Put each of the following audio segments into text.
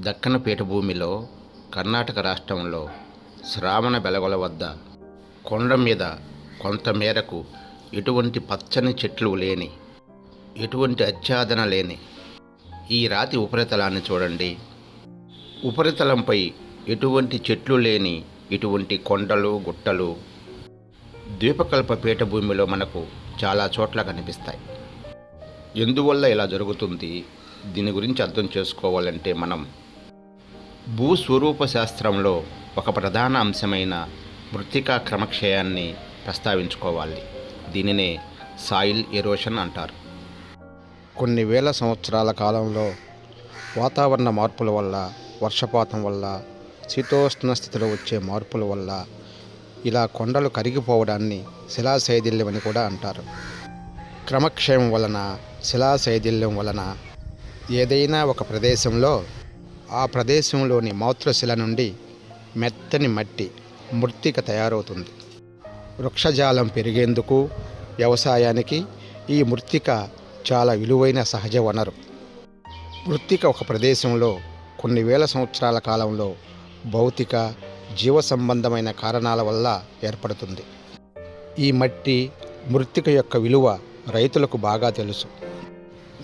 దక్కన పీఠభూమిలో కర్ణాటక రాష్ట్రంలో శ్రావణ బెలగొల వద్ద కొండ మీద కొంత మేరకు ఎటువంటి పచ్చని చెట్లు లేని ఎటువంటి ఆచ్ఛాదన లేని ఈ రాతి ఉపరితలాన్ని చూడండి. ఉపరితలంపై ఎటువంటి చెట్లు లేని ఇటువంటి కొండలు గుట్టలు ద్వీపకల్ప పీఠభూమిలో మనకు చాలా చోట్ల కనిపిస్తాయి. ఎందువల్ల ఇలా జరుగుతుంది? దీని గురించి అర్థం చేసుకోవాలంటే మనం భూస్వరూప శాస్త్రంలో ఒక ప్రధాన అంశమైన మృత్తికా క్రమక్షయాన్ని ప్రస్తావించుకోవాలి. దీనినే సాయిల్ ఎరోషన్ అంటారు. కొన్ని వేల సంవత్సరాల కాలంలో వాతావరణ మార్పుల వల్ల వర్షపాతం వల్ల శీతోష్ణ స్థితిలో వచ్చే మార్పుల వల్ల ఇలా కొండలు కరిగిపోవడాన్ని శిలాశైథిల్యం అని కూడా అంటారు. క్రమక్షయం వలన శిలాశైథిల్యం వలన ఏదైనా ఒక ప్రదేశంలో ఆ ప్రదేశంలోని మాతృశిల నుండి మెత్తని మట్టి మృత్తిక తయారవుతుంది. వృక్షజాలం పెరిగేందుకు వ్యవసాయానికి ఈ మృత్తిక చాలా విలువైన సహజ వనరు. మృత్తిక ఒక ప్రదేశంలో కొన్ని వేల సంవత్సరాల కాలంలో భౌతిక జీవ సంబంధమైన కారణాల వల్ల ఏర్పడుతుంది. ఈ మట్టి మృత్తిక యొక్క విలువ రైతులకు బాగా తెలుసు.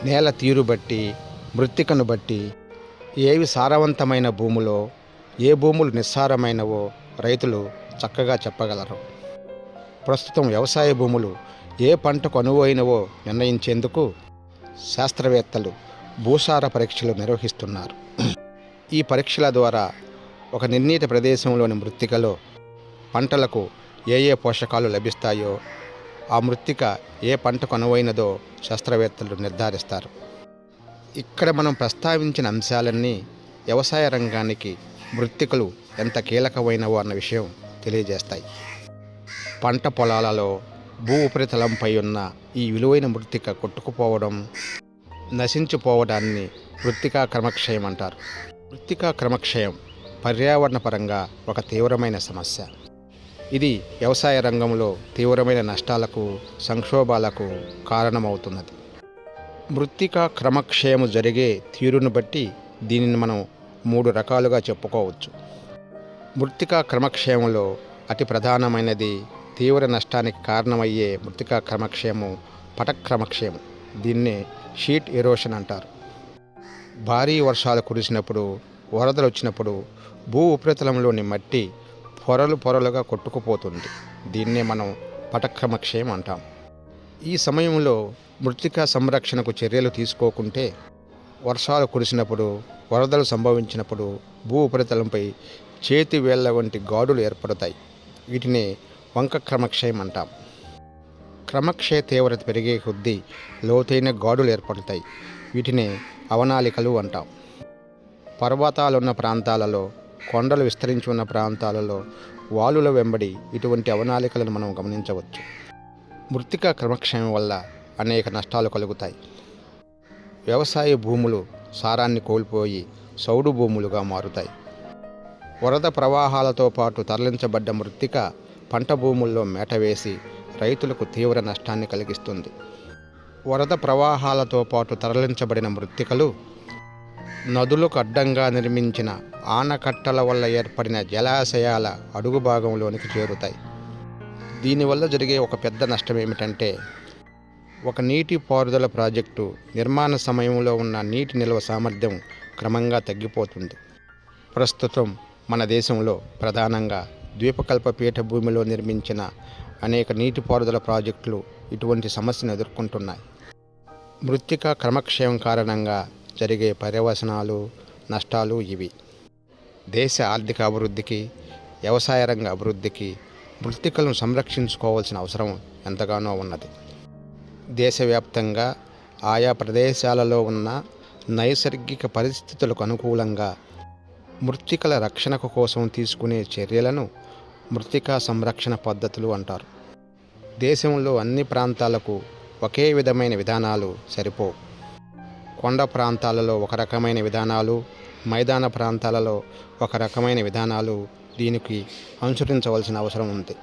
నేల తీరు బట్టి మృత్తికను బట్టి ఏవి సారవంతమైన భూములో ఏ భూములు నిస్సారమైనవో రైతులు చక్కగా చెప్పగలరు. ప్రస్తుతం వ్యవసాయ భూములు ఏ పంటకు అనువైనవో నిర్ణయించేందుకు శాస్త్రవేత్తలు భూసార పరీక్షలు నిర్వహిస్తున్నారు. ఈ పరీక్షల ద్వారా ఒక నిర్ణీత ప్రదేశంలోని మృత్తికలో పంటలకు ఏ ఏ పోషకాలు లభిస్తాయో ఆ మృత్తిక ఏ పంటకు అనువైనదో శాస్త్రవేత్తలు నిర్ధారిస్తారు. ఇక్కడ మనం ప్రస్తావించిన అంశాలన్నీ వ్యవసాయ రంగానికి మృత్తికలు ఎంత కీలకమైనవో అన్న విషయం తెలియజేస్తాయి. పంట పొలాలలో భూ ఉపరితలంపై ఉన్న ఈ విలువైన మృత్తిక కొట్టుకుపోవడం నశించిపోవడాన్ని మృత్తికా క్రమక్షయం అంటారు. మృత్తికా క్రమక్షయం పర్యావరణపరంగా ఒక తీవ్రమైన సమస్య. ఇది వ్యవసాయ రంగంలో తీవ్రమైన నష్టాలకు సంక్షోభాలకు కారణమవుతున్నది. మృత్తికా క్రమక్షయము జరిగే తీరును బట్టి దీనిని మనం మూడు రకాలుగా చెప్పుకోవచ్చు. మృత్తికా క్రమక్షయంలో అతి ప్రధానమైనది తీవ్ర నష్టానికి కారణమయ్యే మృత్తికా క్రమక్షయము పటక్రమక్షయము. దీన్ని షీట్ ఎరోషన్ అంటారు. భారీ వర్షాలు కురిసినప్పుడు వరదలు వచ్చినప్పుడు భూ ఉపరితలంలోని మట్టి పొరలు పొరలుగా కొట్టుకుపోతుంది. దీన్నే మనం పటక్రమక్షయం అంటాం. ఈ సమయంలో మృతికా సంరక్షణకు చర్యలు తీసుకోకుంటే వర్షాలు కురిసినప్పుడు వరదలు సంభవించినప్పుడు భూ ఉపరితలంపై చేతి వేళ్ళ వంటి గాడులు ఏర్పడతాయి. వీటిని వంక క్రమక్షయం అంటాం. క్రమక్షయ తీవ్రత పెరిగే కొద్దీ లోతైన గాడులు ఏర్పడతాయి. వీటిని అవనాలికలు అంటాం. పర్వతాలున్న ప్రాంతాలలో కొండలు విస్తరించి ఉన్న ప్రాంతాలలో వాలుల వెంబడి ఇటువంటి అవనాలికలను మనం గమనించవచ్చు. మృతిక క్రమక్షయం వల్ల అనేక నష్టాలు కలుగుతాయి. వ్యవసాయ భూములు సారాన్ని కోల్పోయి సౌడు భూములుగా మారుతాయి. వరద ప్రవాహాలతో పాటు తరలించబడ్డ మృత్తిక పంట భూముల్లో మేటవేసి రైతులకు తీవ్ర నష్టాన్ని కలిగిస్తుంది. వరద ప్రవాహాలతో పాటు తరలించబడిన మృత్తికలు నదులకు అడ్డంగా నిర్మించిన ఆనకట్టల వల్ల ఏర్పడిన జలాశయాల అడుగు భాగంలోనికి చేరుతాయి. దీనివల్ల జరిగే ఒక పెద్ద నష్టం ఏమిటంటే ఒక నీటి పారుదల ప్రాజెక్టు నిర్మాణ సమయంలో ఉన్న నీటి నిల్వ సామర్థ్యం క్రమంగా తగ్గిపోతుంది. ప్రస్తుతం మన దేశంలో ప్రధానంగా ద్వీపకల్ప పీఠభూమిలో నిర్మించిన అనేక నీటిపారుదల ప్రాజెక్టులు ఇటువంటి సమస్యను ఎదుర్కొంటున్నాయి. మృత్తిక క్రమక్షయం కారణంగా జరిగే పర్యవసనాలు నష్టాలు ఇవి. దేశ ఆర్థిక అభివృద్ధికి వ్యవసాయ రంగ అభివృద్ధికి మృత్తికలను సంరక్షించుకోవాల్సిన అవసరం ఎంతగానో ఉన్నది. దేశవ్యాప్తంగా ఆయా ప్రదేశాలలో ఉన్న నైసర్గిక పరిస్థితులకు అనుకూలంగా మృత్తికల రక్షణకు కోసం తీసుకునే చర్యలను మృత్తికా సంరక్షణ పద్ధతులు అంటారు. దేశంలో అన్ని ప్రాంతాలకు ఒకే విధమైన విధానాలు సరిపోవు. కొండ ప్రాంతాలలో ఒక రకమైన విధానాలు మైదాన ప్రాంతాలలో ఒక రకమైన విధానాలు దీనికి అనుసరించవలసిన అవసరం ఉంది.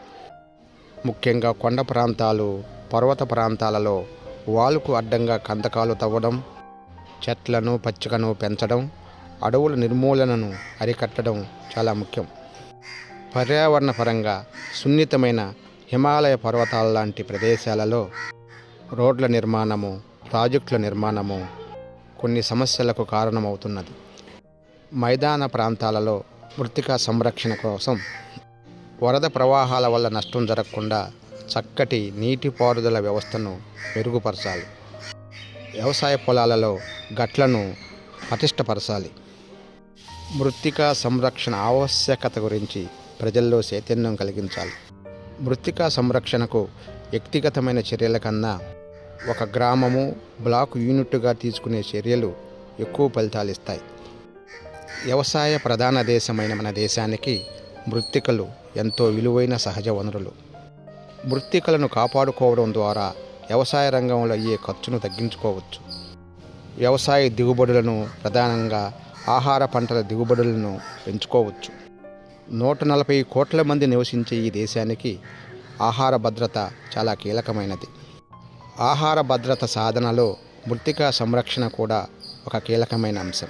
ముఖ్యంగా కొండ ప్రాంతాలు పర్వత ప్రాంతాలలో వాలుకు అడ్డంగా కందకాలు తవ్వడం చెట్లను పచ్చికను పెంచడం అడవుల నిర్మూలనను అరికట్టడం చాలా ముఖ్యం. పర్యావరణ పరంగా సున్నితమైన హిమాలయ పర్వతాల లాంటి ప్రదేశాలలో రోడ్ల నిర్మాణము ప్రాజెక్టుల నిర్మాణము కొన్ని సమస్యలకు కారణమవుతున్నది. మైదాన ప్రాంతాలలో మృతికా సంరక్షణ కోసం వరద ప్రవాహాల వల్ల నష్టం జరగకుండా చక్కటి నీటిపారుదల వ్యవస్థను మెరుగుపరచాలి. వ్యవసాయ పొలాలలో గట్లను పటిష్టపరచాలి. మృత్తికా సంరక్షణ ఆవశ్యకత గురించి ప్రజల్లో చైతన్యం కలిగించాలి. మృత్తికా సంరక్షణకు వ్యక్తిగతమైన చర్యల కన్నా ఒక గ్రామము బ్లాక్ యూనిట్గా తీసుకునే చర్యలు ఎక్కువ ఫలితాలు ఇస్తాయి. వ్యవసాయ ప్రధాన దేశమైన మన దేశానికి మృత్తికలు ఎంతో విలువైన సహజ వనరులు. మృత్తికలను కాపాడుకోవడం ద్వారా వ్యవసాయ రంగంలో అయ్యే ఖర్చును తగ్గించుకోవచ్చు. వ్యవసాయ దిగుబడులను ప్రధానంగా ఆహార పంటల దిగుబడులను పెంచుకోవచ్చు. నూట నలభై కోట్ల మంది నివసించే ఈ దేశానికి ఆహార భద్రత చాలా కీలకమైనది. ఆహార భద్రత సాధనలో మృత్తికా సంరక్షణ కూడా ఒక కీలకమైన అంశం.